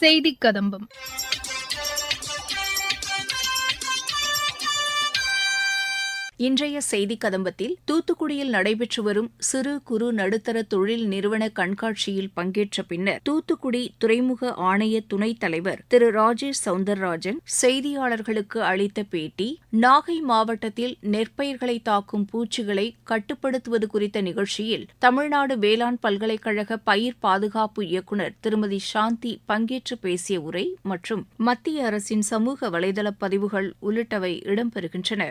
செய்தி கதம்பம். இன்றைய செய்தி கதம்பத்தில் தூத்துக்குடியில் நடைபெற்று வரும் சிறு குறு நடுத்தர தொழில் நிறுவன கண்காட்சியில் பங்கேற்ற பின்னர் தூத்துக்குடி துறைமுக ஆணைய துணைத் தலைவர் திரு ராஜேஷ் சவுந்தரராஜன் செய்தியாளர்களுக்கு அளித்த பேட்டி நாகை மாவட்டத்தில் நெற்பயிர்களை தாக்கும் பூச்சிகளை கட்டுப்படுத்துவது குறித்த நிகழ்ச்சியில் தமிழ்நாடு வேளாண் பல்கலைக்கழக பயிர் பாதுகாப்பு இயக்குநர் திருமதி சாந்தி பங்கேற்று பேசிய உரை மற்றும் மத்திய அரசின் சமூக வலைதள பதிவுகள் உள்ளிட்டவை இடம்பெறுகின்றன.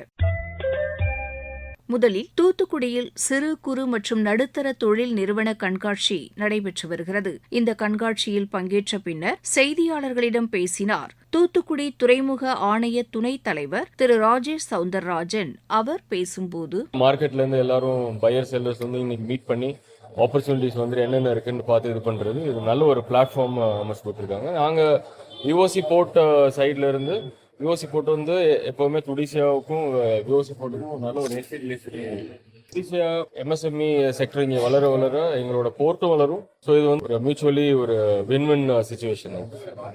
முதலில் தூத்துக்குடியில் சிறு குறு மற்றும் நடுத்தர தொழில் நிறுவன கண்காட்சி நடைபெற்று வருகிறது. இந்த கண்காட்சியில் பங்கேற்ற பின்னர் செய்தியாளர்களிடம் பேசினார். தூத்துக்குடி துறைமுக ஆணைய துணைத் தலைவர் திரு ராஜேஷ் சவுந்தரராஜன் அவர் பேசும்போது மார்க்கெட்ல இருந்து எல்லாரும் பையர் செல்லர்ஸ் வந்து இன்னைக்கு மீட் பண்ணி ஆப்பர்ச்சுனிட்டிஸ் வந்து என்னென்ன இருக்குன்னு பார்த்து இது பண்றது. இது நல்ல ஒரு பிளாட்ஃபார்ம் அமைச்சு கொடுத்துருக்காங்க. நாங்கள் யுஓசி போர்ட் சைட்ல இருந்து விஓசி போட்டு வந்து எப்போவுமே துடிசியாவுக்கும் விஓசி போர்ட்டுக்கும் நல்ல ஒரு துடிசியா எம்எஸ்எம்இ செக்டர் இங்கே வளர வளர எங்களோட போர்ட்டும் வளரும். ஸோ இது வந்து ஒரு மியூச்சுவலி ஒரு வின் வின் சுச்சுவேஷன்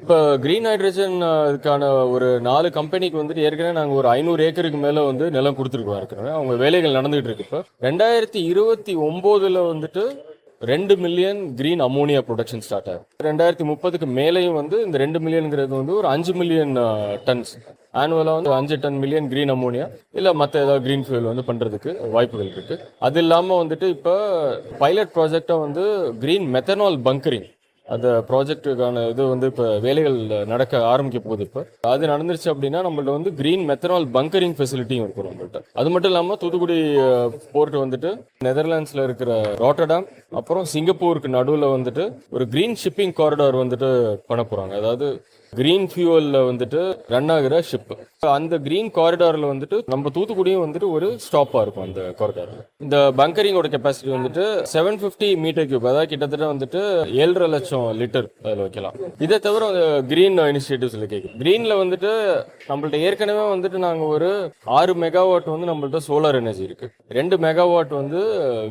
இப்போ க்ரீன் ஹைட்ரஜன் இதுக்கான ஒரு நாலு கம்பெனிக்கு வந்துட்டு ஏற்கனவே நாங்கள் ஒரு ஐநூறு ஏக்கருக்கு மேலே வந்து நிலம் கொடுத்துருக்கோம். இருக்கிறோம் அவங்க வேலைகள் நடந்துகிட்டு இருக்கு இப்போ. ரெண்டாயிரத்தி இருபத்தி ஒம்போதில் வந்துட்டு ரெண்டு million green ammonia production start ஆகும் ரெண்டாயிரத்தி முப்பதுக்கு மேலேயும் வந்து இந்த ரெண்டு மில்லியனுங்கிறது வந்து ஒரு அஞ்சு மில்லியன் டன்ஸ் ஆனுவலாக வந்து அஞ்சு டன் மில்லியன் கிரீன் அமோனியா இல்லை மற்ற ஏதாவது கிரீன் ஃபியூல் வந்து பண்ணுறதுக்கு வாய்ப்புகள் இருக்குது அது இல்லாமல் வந்துட்டு இப்போ பைலட் ப்ராஜெக்டாக வந்து கிரீன் மெத்தனால் பங்கரிங் அந்த ப்ராஜெக்ட்டுக்கான இது வந்து இப்போ வேலைகள் நடக்க ஆரம்பிக்க போகுது இப்போ. அது நடந்துருச்சு அப்படின்னா நம்மள்ட்ட வந்து கிரீன் மெத்தனால் பங்கரிங் ஃபெசிலிட்டியும் இருக்கும் நம்மள்ட்ட. அது மட்டும் இல்லாமல் தூத்துக்குடி போர்ட் வந்துட்டு நெதர்லாண்ட்ஸில் இருக்கிற ராட்டர்டாம் அப்புறம் சிங்கப்பூருக்கு நடுவில் வந்துட்டு ஒரு கிரீன் ஷிப்பிங் காரிடார் வந்துட்டு பண்ண போகிறாங்க அதாவது கிரீன் ஃபியூவலில் வந்துட்டு ரன் ஆகிற ஷிப் அந்த கிரீன் காரிடாரில் வந்துட்டு நம்ம தூத்துக்குடியும் வந்துட்டு ஒரு ஸ்டாப்பாக இருக்கும் அந்த காரிடாரில் இந்த பங்கரிங்கோட கெப்பாசிட்டி வந்துட்டு செவன் ஃபிஃப்டி மீட்டர் கியூப் அதாவது கிட்டத்தட்ட வந்துட்டு ஏழரை லட்சம் லிட்டர் அதில் வைக்கலாம். இதை தவிர கிரீன் இனிஷியேட்டிவ்ஸில் கேட்கும் கிரீனில் வந்துட்டு நம்மள்ட்ட ஏற்கனவே வந்துட்டு நாங்கள் ஒரு ஆறு மெகாவாட் வந்து நம்மள்ட்ட சோலார் எனர்ஜி இருக்குது ரெண்டு மெகாவாட் வந்து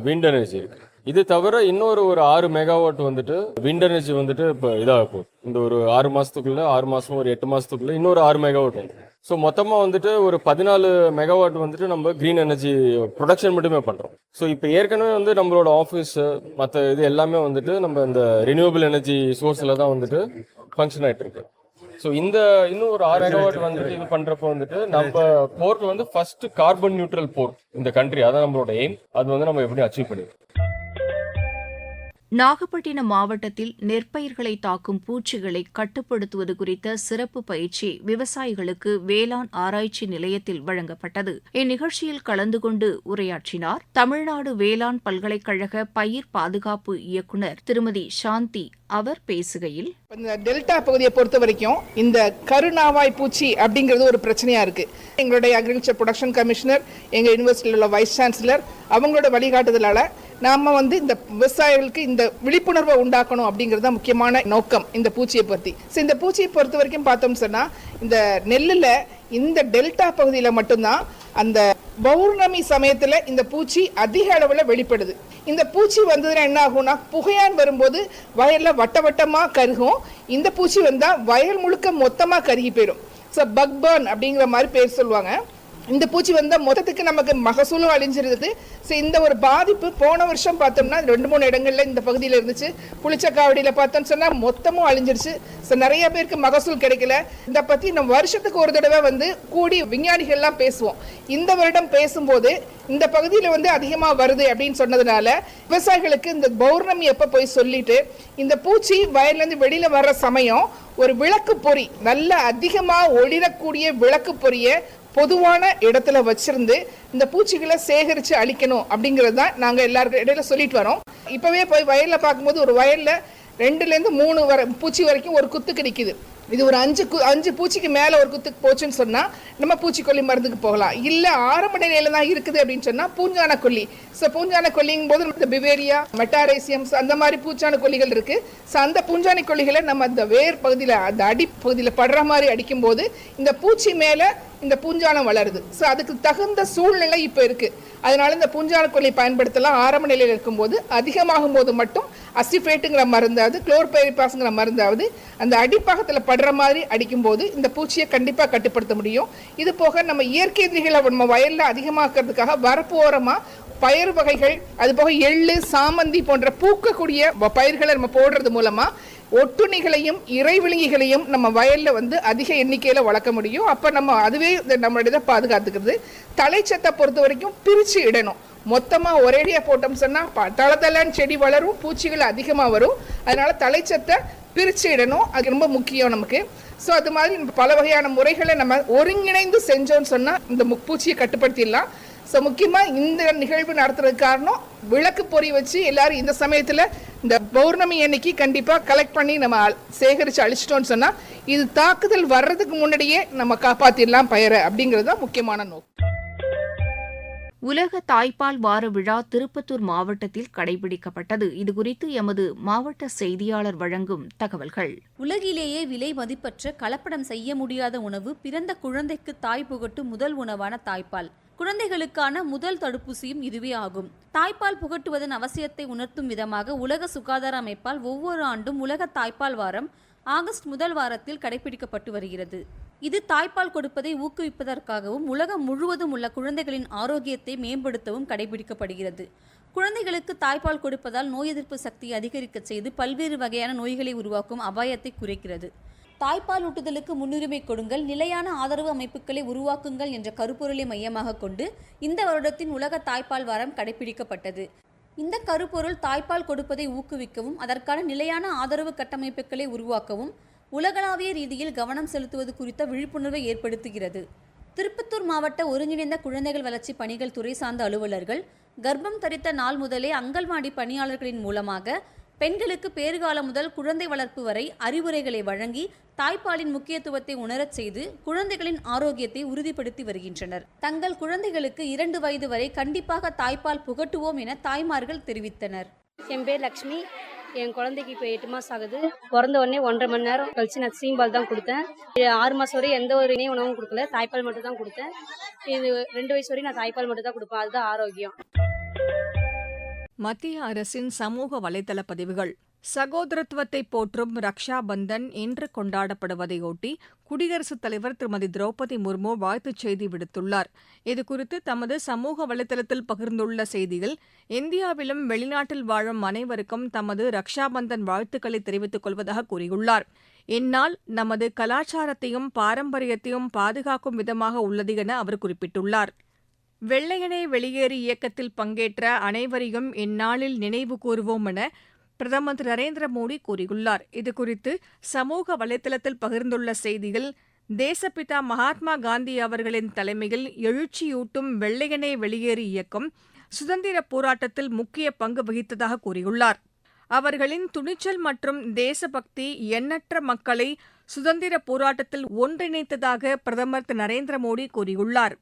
விண்ட் எனர்ஜி இருக்குது இது தவிர இன்னொரு ஒரு ஆறு மெகாவாட் வந்துட்டு விண்ட் எனர்ஜி வந்துட்டு இப்போ இதாக போகுது இந்த ஒரு ஆறு மாசத்துக்குள்ள ஆறு மாசம் ஒரு எட்டு மாசத்துக்குள்ள இன்னொரு ஆறு மெகாவாட் வந்து ஸோ மொத்தமாக வந்துட்டு ஒரு பதினாலு மெகாவாட் வந்துட்டு நம்ம க்ரீன் எனர்ஜி ப்ரொடக்ஷன் மட்டுமே பண்ணுறோம் ஸோ இப்போ ஏற்கனவே வந்து நம்மளோட ஆஃபீஸ் மற்ற இது எல்லாமே வந்துட்டு நம்ம இந்த ரினியூவபிள் எனர்ஜி சோர்ஸில் தான் வந்துட்டு ஃபங்க்ஷன் ஆகிட்டு இருக்கு. ஸோ இந்த இன்னும் ஒரு ஆறு மெகாவாட் வந்துட்டு இது பண்றப்போ வந்துட்டு நம்ம போர்ட் வந்து ஃபர்ஸ்ட் கார்பன் நியூட்ரல் போர்ட் இந்த கண்ட்ரி அதான் நம்மளோட எய்ம் அது வந்து நம்ம எப்படி அச்சீவ் பண்ணிடுவோம் நாகப்பட்டினம் மாவட்டத்தில் நெற்பயிர்களை தாக்கும் பூச்சிகளை கட்டுப்படுத்துவது குறித்த சிறப்பு பயிற்சி விவசாயிகளுக்கு வேளாண் ஆராய்ச்சி நிலையத்தில் வழங்கப்பட்டது. இந்நிகழ்ச்சியில் கலந்து கொண்டு உரையாற்றினார் தமிழ்நாடு வேளாண் பல்கலைக்கழக பயிர் பாதுகாப்பு இயக்குநர் திருமதி சாந்தி. அவர் பேசுகையில் இந்த டெல்டா பகுதியை பொறுத்த வரைக்கும் இந்த கருநாவாய் பூச்சி அப்படிங்கிறது ஒரு பிரச்சனையா இருக்கு. எங்களுடைய அக்ரிகல்ச்சர் ப்ரொடக்ஷன் கமிஷனர் எங்க யூனிவர்சிட்டியில் உள்ள வைஸ் சான்சலர் அவங்களோட வழிகாட்டுதலால நாம வந்து இந்த விவசாயிகளுக்கு இந்த விழிப்புணர்வை உண்டாக்கணும் அப்படிங்கிறது தான் முக்கியமான நோக்கம் இந்த பூச்சியை பற்றி ஸோ இந்த பூச்சியை பொறுத்த வரைக்கும் பார்த்தோம் சொன்னால் இந்த நெல்லில் இந்த டெல்டா பகுதியில் மட்டும்தான் அந்த பௌர்ணமி சமயத்தில் இந்த பூச்சி அதிக அளவில் வெளிப்படுது. இந்த பூச்சி வந்ததுன்னா என்ன ஆகும்னா புகையான் வரும்போது வயலில் வட்ட வட்டமாக கருகும். இந்த பூச்சி வந்தால் வயல் முழுக்க மொத்தமாக கருகி போயிடும் ஸோ பக்பர்ன் அப்படிங்கிற மாதிரி பேர் சொல்லுவாங்க. இந்த பூச்சி வந்தால் மொத்தத்துக்கு நமக்கு மகசூலும் அழிஞ்சிருது. ஸோ இந்த ஒரு பாதிப்பு போன வருஷம் பார்த்தோம்னா ரெண்டு மூணு இடங்களில் இந்த பகுதியில் இருந்துச்சு. புளிச்சக்காவடியில் பார்த்தோம்னு சொன்னால் மொத்தமும் அழிஞ்சிருச்சு. ஸோ நிறைய பேருக்கு மகசூல் கிடைக்கல. இதை பற்றி நம்ம வருஷத்துக்கு ஒரு தடவை வந்து கூடி விஞ்ஞானிகள்லாம் பேசுவோம். இந்த வருடம் பேசும்போது இந்த பகுதியில் வந்து அதிகமாக வருது அப்படின்னு சொன்னதுனால விவசாயிகளுக்கு இந்த பௌர்ணமி எப்போ போய் சொல்லிட்டு இந்த பூச்சி வயல்லேருந்து வெளியில் வர்ற சமயம் ஒரு விளக்கு பொறி நல்ல அதிகமாக ஒளிரக்கூடிய விளக்கு பொறியை பொதுவான இடத்துல வச்சிருந்து இந்த பூச்சிகளை சேகரித்து அழிக்கணும் அப்படிங்கிறது தான் நாங்கள் எல்லாருக்கும் இடையில சொல்லிட்டு வரோம். இப்போவே போய் வயலில் பார்க்கும்போது ஒரு வயலில் ரெண்டுலேருந்து மூணு வர பூச்சி வரைக்கும் ஒரு குத்துக்கு நிற்கிது இது ஒரு அஞ்சு கு அஞ்சு பூச்சிக்கு மேலே ஒரு குத்துக்கு போச்சுன்னு சொன்னால் நம்ம பூச்சிக்கொல்லி மருந்துக்கு போகலாம். இல்லை ஆரம்ப நிலையில தான் இருக்குது அப்படின்னு சொன்னால் பூஞ்சான கொல்லி. ஸோ பூஞ்சான கொல்லிங்கும் போது இந்த பிவேரியா மெட்டாரேசியம்ஸ் அந்த மாதிரி பூச்சான கொல்லிகள் இருக்குது ஸோ அந்த பூஞ்சான கொல்லிகளை நம்ம அந்த வேர் பகுதியில் அந்த அடி பகுதியில் படுற மாதிரி அடிக்கும்போது இந்த பூச்சி மேலே இந்த பூஞ்சானம் வளருது. ஸோ அதுக்கு தகுந்த சூழ்நிலை இப்போ இருக்குது அதனால இந்த பூஞ்சான பயன்படுத்தலாம். ஆரம்ப நிலையில் இருக்கும்போது அதிகமாகும் போது மட்டும் அசிஃபேட்டுங்கிற மருந்தாவது குளோர்பைரிபாஸ்ங்கிற மருந்தாவது அந்த அடிப்பாகத்தில் படுற மாதிரி அடிக்கும்போது இந்த பூச்சியை கண்டிப்பாக கட்டுப்படுத்த முடியும். இது போக நம்ம இயற்கை எதிரிகளை நம்ம வயலில் அதிகமாக்குறதுக்காக வரப்பு ஓரமாக பயிர் வகைகள் அது போக எள்ளு சாமந்தி போன்ற பூக்கக்கூடிய வ- பயிர்களை நம்ம போடுறது மூலமாக ஒட்டுணிகளையும் இறைவிழுங்கிகளையும் நம்ம வயலில் வந்து அதிக எண்ணிக்கையில் வளர்க்க முடியும். அப்போ நம்ம அதுவே இந்த நம்மளுடைய பாதுகாத்துக்கிறது. தலைச்சத்தை பொறுத்த வரைக்கும் பிரித்து இடணும். மொத்தமாக ஒரேடியா போட்டோம் சொன்னால் ப- தளதளன்னு செடி வளரும் பூச்சிகள் அதிகமாக வரும். அதனால் தலைச்சத்தை பிரித்து இடணும். அது ரொம்ப முக்கியம் நமக்கு. ஸோ அது மாதிரி பல வகையான முறைகளை நம்ம ஒருங்கிணைந்து செஞ்சோம்னு சொன்னால் இந்த மு- பூச்சியை கட்டுப்படுத்திடலாம். ஸோ முக்கியமாக இந்த நிகழ்வு நடத்துறதுக்கு காரணம் விளக்கு பொறி வச்சு எல்லாரும் இந்த சமயத்தில் இந்த பௌர்ணமி அன்னைக்கு கண்டிப்பாக கலெக்ட் பண்ணி நம்ம அ- சேகரித்து அழிச்சிட்டோம்னு சொன்னால் இது தாக்குதல் வர்றதுக்கு முன்னாடியே நம்ம காப்பாற்றிடலாம் பயிரை அப்படிங்கிறது தான் முக்கியமான நோக்கம். உலக தாய்ப்பால் வார விழா திருப்பத்தூர் மாவட்டத்தில் கடைபிடிக்கப்பட்டது. இதுகுறித்து எமது மாவட்ட செய்தியாளர் வழங்கும் தகவல்கள். உலகிலேயே விலை மதிப்பற்ற கலப்படம் செய்ய முடியாத உணவு பிறந்த குழந்தைக்கு தாய் புகட்டும் முதல் உணவான தாய்ப்பால். குழந்தைகளுக்கான முதல் தடுப்பூசியும் இதுவே ஆகும். தாய்ப்பால் புகட்டுவதன் அவசியத்தை உணர்த்தும் விதமாக உலக சுகாதார அமைப்பால் ஒவ்வொரு ஆண்டும் உலக தாய்ப்பால் வாரம் ஆகஸ்ட் முதல் வாரத்தில் கடைபிடிக்கப்பட்டு வருகிறது. இது தாய்ப்பால் கொடுப்பதை ஊக்குவிப்பதற்காகவும் உலகம் முழுவதும் உள்ள குழந்தைகளின் ஆரோக்கியத்தை மேம்படுத்தவும் கடைபிடிக்கப்படுகிறது. குழந்தைகளுக்கு தாய்ப்பால் கொடுப்பதால் நோய் எதிர்ப்பு சக்தியை அதிகரிக்கச் செய்து பல்வேறு வகையான நோய்களை உருவாக்கும் அபாயத்தை குறைக்கிறது. தாய்ப்பால் ஊட்டுதலுக்கு முன்னுரிமை கொடுங்கள் நிலையான ஆதரவு அமைப்புகளை உருவாக்குங்கள் என்ற கருப்பொருளை மையமாக கொண்டு இந்த வருடத்தின் உலக தாய்ப்பால் வாரம் கடைபிடிக்கப்பட்டது. இந்த கருப்பொருள் தாய்ப்பால் கொடுப்பதை ஊக்குவிக்கவும் அதற்கான நிலையான ஆதரவு கட்டமைப்புகளை உருவாக்கவும் உலகளாவிய ரீதியில் கவனம் செலுத்துவது குறித்த விழிப்புணர்வை ஏற்படுத்துகிறது. திருப்பத்தூர் மாவட்ட ஒருங்கிணைந்த குழந்தைகள் வளர்ச்சி பணிகள் துறை சார்ந்த அலுவலர்கள் கர்ப்பம் தரித்த நாள் முதலே அங்கன்வாடி பணியாளர்களின் மூலமாக பெண்களுக்கு பேறுகாலம் முதல் குழந்தை வளர்ப்பு வரை அறிவுரைகளை வழங்கி தாய்ப்பாலின் முக்கியத்துவத்தை உணரச் செய்து குழந்தைகளின் ஆரோக்கியத்தை உறுதிப்படுத்தி வருகின்றனர். தங்கள் குழந்தைகளுக்கு இரண்டு வயது வரை கண்டிப்பாக தாய்ப்பால் புகட்டுவோம் என தாய்மார்கள் தெரிவித்தனர். என் பேர் லக்ஷ்மி. என் குழந்தைக்கு இப்போ எட்டு மாதம் ஆகுது. பிறந்த உடனே ஒன்றரை மணி நேரம் கழிச்சு நான் சீம்பால் தான் கொடுத்தேன். ஆறு மாதம் வரை எந்த ஒரு இணை உணவும் கொடுக்கல. தாய்ப்பால் மட்டும் தான் கொடுத்தேன். இது ரெண்டு வயசு வரையும் நான் தாய்ப்பால் மட்டும் தான் கொடுப்பேன். அதுதான் ஆரோக்கியம். மத்திய அரசின் சமூக வலைதள பதிவுகள் சகோதரத்துவத்தை போற்றும் ரக்ஷா பந்தன் இன்று கொண்டாடப்படுவதையொட்டி குடியரசுத் தலைவர் திருமதி திரௌபதி முர்மு வாழ்த்துச் செய்தி விடுத்துள்ளார். இதுகுறித்து தமது சமூக வலைதளத்தில் பகிர்ந்துள்ள செய்தியில் இந்தியாவிலும் வெளிநாட்டில் வாழும் அனைவருக்கும் தமது ரக்ஷா பந்தன் வாழ்த்துக்களை தெரிவித்துக் கொள்வதாக கூறியுள்ளார். இந்நாள் நமது கலாச்சாரத்தையும் பாரம்பரியத்தையும் பாதுகாக்கும் விதமாக உள்ளது என அவர் குறிப்பிட்டுள்ளார். வெள்ளையனே வெளியேறு இயக்கத்தில் பங்கேற்ற அனைவரையும் இந்நாளில் நினைவு கூறுவோம் என பிரதமர் திரு நரேந்திர மோடி கூறியுள்ளார். இதுகுறித்து சமூக வலைதளத்தில் பகிர்ந்துள்ள செய்தியில் தேசப்பிதா மகாத்மா காந்தி அவர்களின் தலைமையில் எழுச்சியூட்டும் வெள்ளையனே வெளியேறு இயக்கம் சுதந்திர போராட்டத்தில் முக்கிய பங்கு வகித்ததாக கூறியுள்ளார். அவர்களின் துணிச்சல் மற்றும் தேசபக்தி எண்ணற்ற மக்களை சுதந்திர போராட்டத்தில் ஒன்றிணைத்ததாக பிரதமர் திரு நரேந்திர மோடி கூறியுள்ளார்.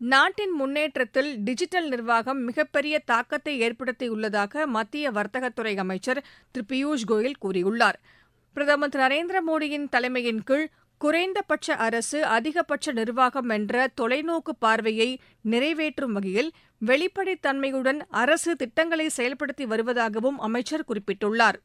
நாட்டின் முன்னேற்றத்தில் டிஜிட்டல் நிர்வாகம் மிகப்பெரிய தாக்கத்தை ஏற்படுத்தியுள்ளதாக மத்திய வர்த்தகத்துறை அமைச்சர் திரு பியூஷ் கோயல் கூறியுள்ளார். பிரதமர் திரு நரேந்திர மோடியின் தலைமையின் கீழ் குறைந்தபட்ச அரசு அதிகபட்ச நிர்வாகம் என்ற தொலைநோக்கு பார்வையை நிறைவேற்றும் வகையில் வெளிப்படைத்தன்மையுடன் அரசு திட்டங்களை செயல்படுத்தி வருவதாகவும் அமைச்சர் குறிப்பிட்டுள்ளார்.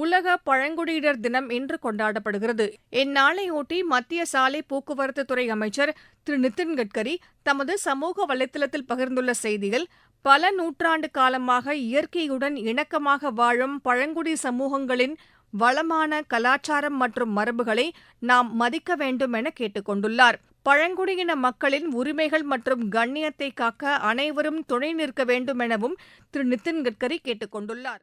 உலக பழங்குடியினர் தினம் இன்று கொண்டாடப்படுகிறது. இந்நாளையொட்டி மத்திய சாலை போக்குவரத்து துறை அமைச்சர் திரு. நிதின் கட்கரி தமது சமூக வலைதளத்தில் பகிர்ந்துள்ள செய்தியில் பல நூற்றாண்டு காலமாக இயற்கையுடன் இணக்கமாக வாழும் பழங்குடி சமூகங்களின் வளமான கலாச்சாரம் மற்றும் மரபுகளை நாம் மதிக்க வேண்டும் என கேட்டுக்கொண்டுள்ளார். பழங்குடியின மக்களின் உரிமைகள் மற்றும் கண்ணியத்தை காக்க அனைவரும் துணை நிற்க வேண்டும் எனவும் திரு. நிதின் கட்கரி கேட்டுக்கொண்டுள்ளார்.